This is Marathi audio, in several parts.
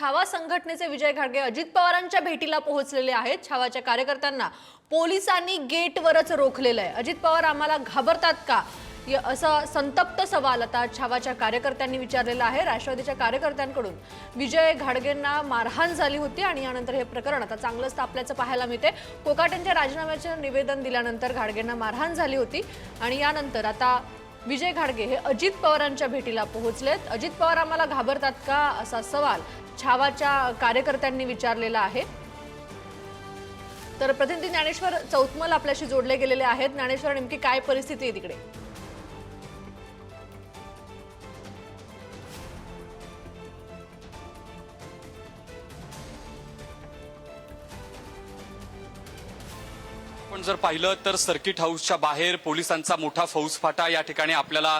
छावा संघटनेचे विजय घाडगे अजित पवारांच्या भेटीला पोहोचलेले आहेत. छावाच्या कार्यकर्त्यांना पोलिसांनी गेटवरच रोखलेलं आहे. अजित पवार आम्हाला घाबरतात का? य- असा संतप्त सवाल आता छावाच्या कार्यकर्त्यांनी विचारलेला आहे. राष्ट्रवादीच्या कार्यकर्त्यांकडून विजय घाडगेंना मारहाण झाली होती आणि यानंतर हे प्रकरण आता चांगलंच तापल्याचं पाहायला मिळते. कोकाटेंच्या राजीनाम्याचं निवेदन दिल्यानंतर घाडगेंना मारहाण झाली होती आणि यानंतर आता विजय घाडगे हे अजित पवारांच्या भेटीला पोहोचलेत. अजित पवार आम्हाला घाबरतात का असा सवाल छावाच्या कार्यकर्त्यांनी विचारलेला आहे. तर प्रतिनिधी ज्ञानेश्वर चौतमल आपल्याशी जोडले गेलेले आहेत. ज्ञानेश्वर नेमकी काय परिस्थिती आहे तिकडे? आपण जर पाहिलं तर सर्किट हाऊसच्या बाहेर पोलिसांचा मोठा फौजफाटा या ठिकाणी आपल्याला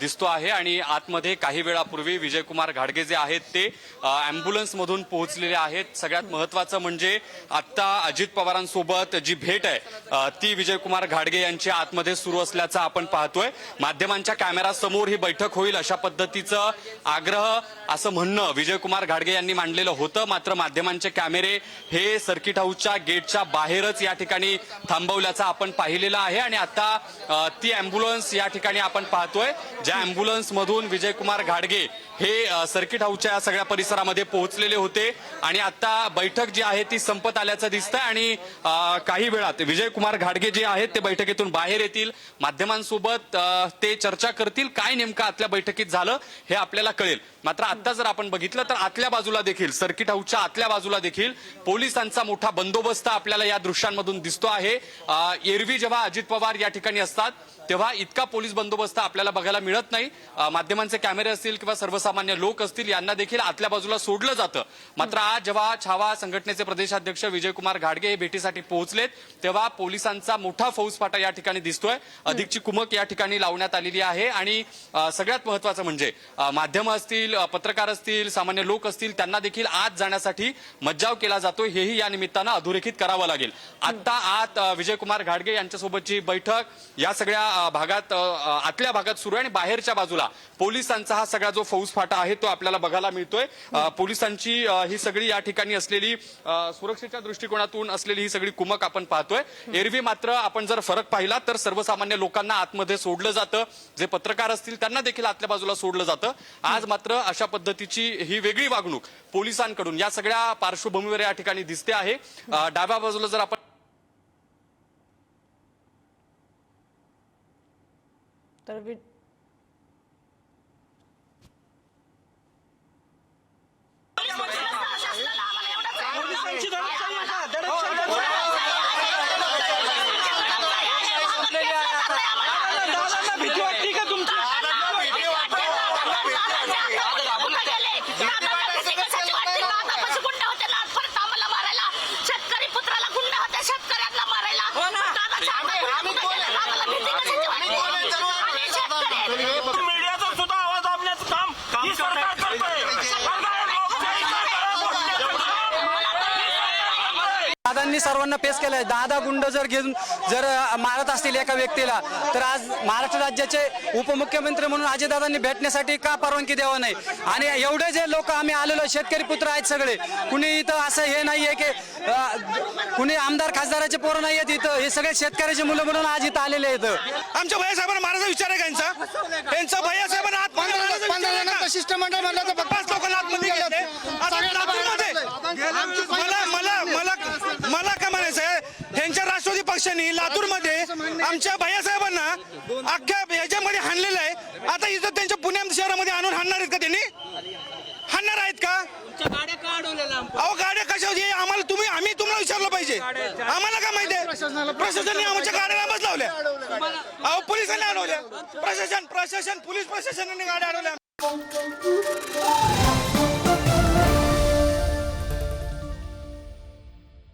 दिसतो आहे आणि आतमध्ये काही वेळापूर्वी विजयकुमार घाडगे जे आहेत ते अँब्युलन्समधून पोहोचलेले आहेत. सगळ्यात महत्वाचं म्हणजे आता अजित पवारांसोबत जी भेट आहे ती विजयकुमार घाडगे यांची आतमध्ये सुरू असल्याचं आपण पाहतोय. माध्यमांच्या कॅमेरासमोर ही बैठक होईल अशा पद्धतीचं आग्रह असं म्हणणं विजयकुमार घाडगे यांनी मांडलेलं होतं. मात्र माध्यमांचे कॅमेरे हे सर्किट हाऊसच्या गेटच्या बाहेरच या ठिकाणी थांबवल्याचा आपण पाहिलेलं आहे आणि आता ती अँब्युलन्स या ठिकाणी आपण पाहतोय. ज्या अँब्युलन्स मधून विजयकुमार घाडगे हे सर्किट हाऊसच्या या सगळ्या परिसरामध्ये पोहोचलेले होते. आणि आता बैठक जी आहे ती संपत आल्याचं दिसतंय. आणि काही वेळात विजयकुमार घाडगे जे आहेत ते बैठकीतून बाहेर येतील. माध्यमांसोबत ते चर्चा करतील. काय नेमकं आतल्या बैठकीत झालं हे आपल्याला कळेल. मात्र आता जर आपण बघितलं तर आतल्या बाजूला देखील सर्किट हाऊसच्या आतल्या बाजूला देखील पोलिसांचा मोठा बंदोबस्त आपल्याला या दृश्यांमधून दिसतो आहे. एरवी जेव्हा अजित पवार या ठिकाणी असतात तेव्हा इतका पोलीस बंदोबस्त आपल्याला बघायला मिळत नाही. माध्यमांचे कॅमेरे असतील किंवा सर्वसामान्य लोक असतील यांना देखील आतल्या बाजूला सोडलं जातं. मात्र आज जेव्हा छावा संघटनेचे प्रदेशाध्यक्ष विजयकुमार घाडगे हे भेटीसाठी पोहोचलेत तेव्हा पोलिसांचा मोठा फौजफाटा या ठिकाणी दिसतोय. अधिकची कुमक या ठिकाणी लावण्यात आलेली आहे आणि सगळ्यात महत्वाचं म्हणजे माध्यम असतील पत्रकार असतील सामान्य लोक असतील त्यांना देखील आत जाण्यासाठी मज्जाव केला जातो. हेही या निमित्तानं अधोरेखित करावं लागेल. आता आत विजयकुमार घाडगे यांच्यासोबतची बैठक या सगळ्या भागात आतल्या भागात सुरू आहे आणि बाहेरच्या बाजूला पोलिसांचा हा सगळा जो फाटा आहे तो आपल्याला बघायला मिळतोय. पोलिसांची ही सगळी या ठिकाणी असलेली सुरक्षेच्या दृष्टिकोनातून असलेली ही सगळी कुमक आपण पाहतोय. एरवी मात्र आपण जर फरक पाहिला तर सर्वसामान्य लोकांना आतमध्ये सोडलं जातं. जे पत्रकार असतील त्यांना देखील आतल्या बाजूला सोडलं जातं. आज मात्र अशा पद्धतीची ही वेगळी वागणूक पोलिसांकडून या सगळ्या पार्श्वभूमीवर या ठिकाणी दिसते आहे. डाव्या बाजूला जर आपण तर वि- दादांना भीती वाटते का तुमची शेतकरी पुत्राला गुंड होते शेतकऱ्यांना मारायला हो ना. दादाच्या अंगावर आम्ही गुंड कोण आहे? केले. दादाला भीती कशाची आम्ही कोण आहे? वाटते? आम्ही शेतकरी आहे. मीडियाचा सुद्धा आवाज दाबण्याचं काम ही सरकार करतंय सरकार लोकशाही सरकार दादांनी सर्वांना पेश केलंय. दादा गुंड जर घेऊन जर मारत असतील एका व्यक्तीला तर आज महाराष्ट्र राज्याचे उपमुख्यमंत्री म्हणून अजितदादांनी भेटण्यासाठी का परवानगी द्यावं नाही? आणि एवढे जे लोक आम्ही आलेलो शेतकरी पुत्र आहेत सगळे कुणी इथं असं हे नाहीये की अ, कुणी आमदार खासदाराचे पोरं नाही आहेत इथं. हे सगळे शेतकऱ्याचे मुलं म्हणून आज इथं आलेले आहेत. आमच्या भैयासाहेबांना मारायचा विचार आहे का यांचा? यांचा भैयासाहेबांना आहे का? शिष्टमंडळ म्हणलं तर पाच लोकांना आतमध्ये घेतले आता लातूरमध्ये मला मला मला मला काय म्हणायचं आहे ह्यांच्या राष्ट्रवादी पक्षाने लातूरमध्ये आमच्या भैयासाहेबांना अख्ख्या ह्याच्यामध्ये हाणलेलं आहे. आता इथं त्यांच्या पुणे शहरामध्ये आणून हाणणार आहेत का त्यांनी? हाणणार आहेत का? अहो गाड्या कशा आम्हाला तुम्ही आम्ही तुम्हाला विचारलं पाहिजे. आम्हाला काय माहिती आहे? प्रशासनाने आमच्या गाड्या लांबच लावल्या. अहो पोलिसांनी अडवल्या. प्रशासन प्रशासन पोलीस प्रशासनाने गाड्या अडवल्या.